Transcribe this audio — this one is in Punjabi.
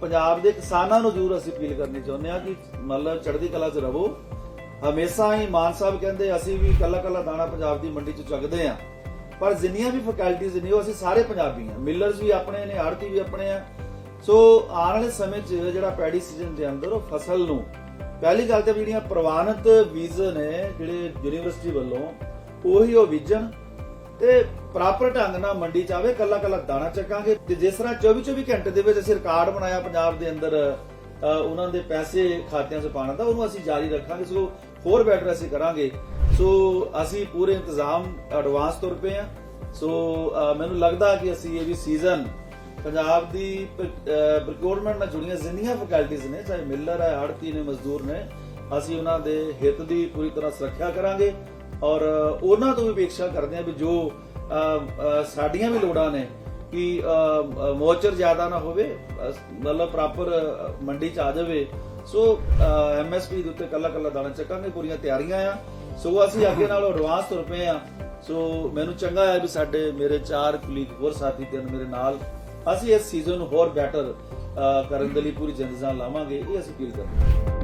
ਪੰਜਾਬ ਦੇ ਕਿਸਾਨਾਂ ਨੂੰ ਜ਼ਰੂਰ ਅਸੀਂ ਅਪੀਲ ਕਰਨੀ ਚਾਹੁੰਦੇ ਹਾਂ ਕਿ ਮਤਲਬ ਚੜ੍ਹਦੀ ਕਲਾ 'ਚ ਰਹੋ। ਹਮੇਸ਼ਾ ਹੀ ਮਾਨ ਸਾਹਿਬ ਕਹਿੰਦੇ, ਅਸੀਂ ਵੀ ਕੱਲਾ ਕੱਲਾ ਦਾਣਾ ਪੰਜਾਬ ਦੀ ਮੰਡੀ 'ਚ ਚੁਗਦੇ ਆ ਪਰ ਜਿੰਨੀਆਂ ਵੀ ਫੈਕਲਟੀਆਂ ਨੇ, ਉਹ ਅਸੀਂ ਸਾਰੇ ਪੰਜਾਬੀ ਆ ਮਿਲਰਸ ਵੀ ਆਪਣੇ ਨੇ ਆੜਤੀ ਵੀ ਆਪਣੇ ਆ। ਸੋ ਆਉਣ ਵਾਲੇ ਸਮੇਂ 'ਚ ਜਿਹੜਾ ਪੈਡੀ ਸੀਜ਼ਨ ਦੇ ਅੰਦਰ ਉਹ ਫਸਲ ਨੂੰ, ਪਹਿਲੀ ਗੱਲ ਤੇ ਜਿਹੜੀਆਂ ਪ੍ਰਵਾਨਿਤ ਬੀਜ ਨੇ, ਜਿਹੜੇ ਯੂਨੀਵਰਸਿਟੀ ਵੱਲੋਂ, ਉਹੀ ਉਹ ਬੀਜਣ। ਤੇ ਪ੍ਰਾਪਰ ਢੰਗ ਨਾਲ ਮੰਡੀ ਚ ਆਵੇ ਕੱਲਾ ਕੱਲਾ ਦਾਣਾ ਚੱਕਾਂਗੇ। ਤੇ ਜਿਸ ਤਰ੍ਹਾਂ 24 24 ਘੰਟੇ ਦੇ ਵਿੱਚ ਅਸੀਂ ਰਿਕਾਰਡ ਬਣਾਇਆ ਪੰਜਾਬ ਦੇ ਅੰਦਰ ਅ, ਉਹਨਾਂ ਦੇ ਪੈਸੇ ਖਾਤਿਆਂ 'ਚ ਪਾਉਣ ਦਾ ਉਹਨੂੰ ਅਸੀਂ ਜਾਰੀ ਰੱਖਾਂਗੇ ਸੋ ਹੋਰ ਬੈਟਰ ਅਸੀਂ ਕਰਾਂਗੇ। ਸੋ ਅਸੀਂ ਪੂਰੇ ਇੰਤਜ਼ਾਮ ਐਡਵਾਂਸ ਤੁਰ ਪਏ ਆ ਸੋ ਮੈਨੂੰ ਲੱਗਦਾ ਕਿ ਅਸੀਂ ਇਹ ਵੀ ਸੀਜ਼ਨ ਪੰਜਾਬ ਦੀ ਪ੍ਰੋਕਿਊਰਮੈਂਟ ਨਾਲ ਜੁੜੀਆਂ ਜਿੰਨੀਆਂ ਫੈਕਲਟੀਆਂ ਨੇ ਚਾਹੇ ਮਿਲਰ ਹੈ ਆੜਤੀ ਨੇ ਮਜ਼ਦੂਰ ਨੇ ਅਸੀਂ ਉਹਨਾਂ ਦੇ ਹਿੱਤ ਦੀ ਪੂਰੀ ਤਰ੍ਹਾਂ ਸੁਰੱਖਿਆ ਕਰਾਂਗੇ। ਔਰ ਉਹਨਾਂ ਤੋਂ ਵੀ ਅਪੇક્ષਾ ਕਰਦੇ ਹਾਂ ਵੀ ਜੋ ਸਾਡੀਆਂ ਵੀ ਲੋੜਾਂ ਨੇ ਕਿ ਮੋਚਰ ਜ਼ਿਆਦਾ ਨਾ ਹੋਵੇ ਮਤਲਬ ਪ੍ਰੋਪਰ ਮੰਡੀ ਚ ਆ ਜਾਵੇ। ਸੋ ਐਮਐਸਪੀ ਦੇ ਉੱਤੇ ਕੱਲਾ ਕੱਲਾ ਦਾਣਾ ਚੱਕਾਂਗੇ, ਪੂਰੀਆਂ ਤਿਆਰੀਆਂ ਆ। ਸੋ ਅਸੀਂ ਅੱਗੇ ਨਾਲੋਂ ਐਡਵਾਂਸ ਤੁਰ ਪਏ ਆ ਸੋ ਮੈਨੂੰ ਚੰਗਾ ਹੈ ਵੀ ਸਾਡੇ ਮੇਰੇ ਚਾਰ ਕੁਲੀਗ ਹੋਰ ਸਾਥੀ ਤੇ ਮੇਰੇ ਨਾਲ, ਅਸੀਂ ਇਸ ਸੀਜ਼ਨ ਨੂੰ ਹੋਰ ਬੈਟਰ ਕਰਨ ਦੇ ਲਈ ਪੂਰੀ ਜਿੰਦਜ਼ਾਨ ਲਾਵਾਂਗੇ, ਇਹ ਅਸੀਂ ਅਪੀਲ ਕਰਦੇ ਹਾਂ।